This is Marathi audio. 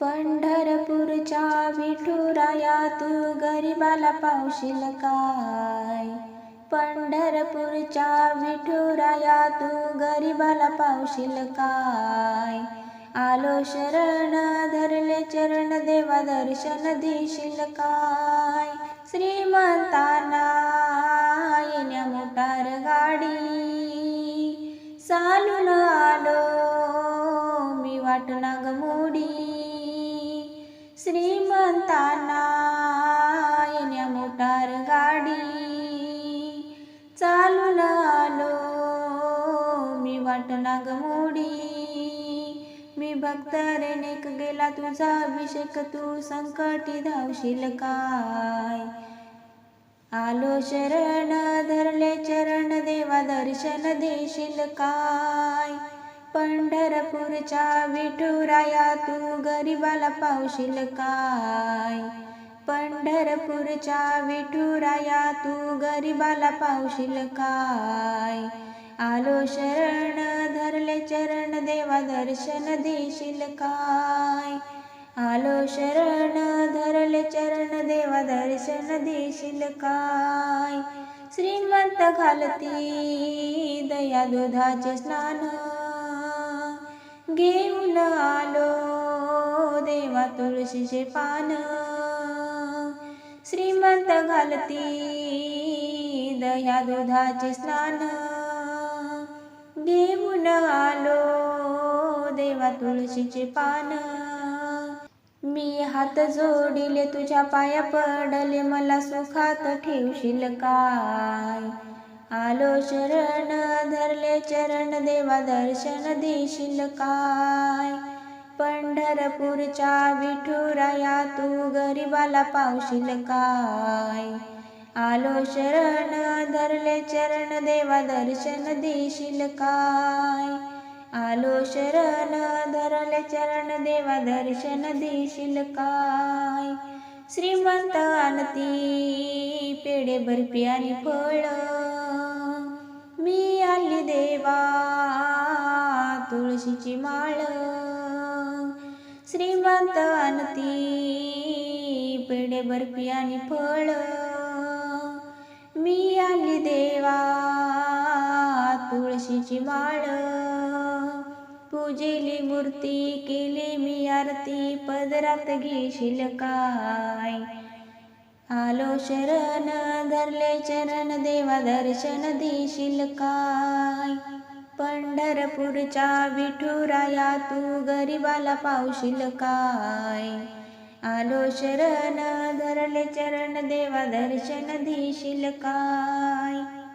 पंढरपूरच्या विठुराया तू गरिबाला पावशील काय? पंढरपूरच्या विठुराया तू गरिबाला पावशील काय? आलो शरण धरले चरण देवा दर्शन देशील काय? श्रीमंताना येण्या मोटार गाडी चालून आलो मी वाटणाग मोडी. श्रीमंतांना येण्या मोटार गाडी. चालून आलो. मी वाट नाग मोडी. मी भक्त रेणेक गेला तुझा अभिषेक. तू संकटी धावशील काय? आलो शरण धरले चरण देवा दर्शन देशील काय? पंढरपूरच्या विठुराया तू गरिबाला पावशील काय? पंढरपूरच्या विठुराया तू गरिबाला पावशील काय? आलो शरण धरले चरण देवा दर्शन देशील काय? आलो शरण धरले चरण देवा दर्शन देशील काय? श्रीमंत घालती दया दुधाचे स्नान घेऊन आलो. देवा तुळशीचे पान. श्रीमंत घालती दया दुधाचे स्नान. घेऊन आलो. देवा तुळशीचे पान. मी हात जोडिले तुझ्या पाया पडले मला सुखात ठेवशील काय? आलो शरण चरण देवा दर्शन देशील काय? पंढरपूरच्या विठुराया तू गरिबाला पावशील काय? आलो शरण धरले चरण देवा दर्शन देशील काय? आलो शरण धरले चरण देवा दर्शन देशील काय? श्रीमंत आणती पेढे बर्फी आणि फळ. देवा तुळशीची माळ श्रीमंत आणती पेढे बर्फी आणि फळ. मी आली देवा तुळशीची माळ. पूजेली मूर्ती केली मी आरती पदरात घेशील काय? आलो शरण धरले चरण देवा दर्शन देशील काय? पंढरपूरच्या विठुराया तू गरिबाला पावशील काय? आलो शरण धरले चरण देवा दर्शन देशील काय?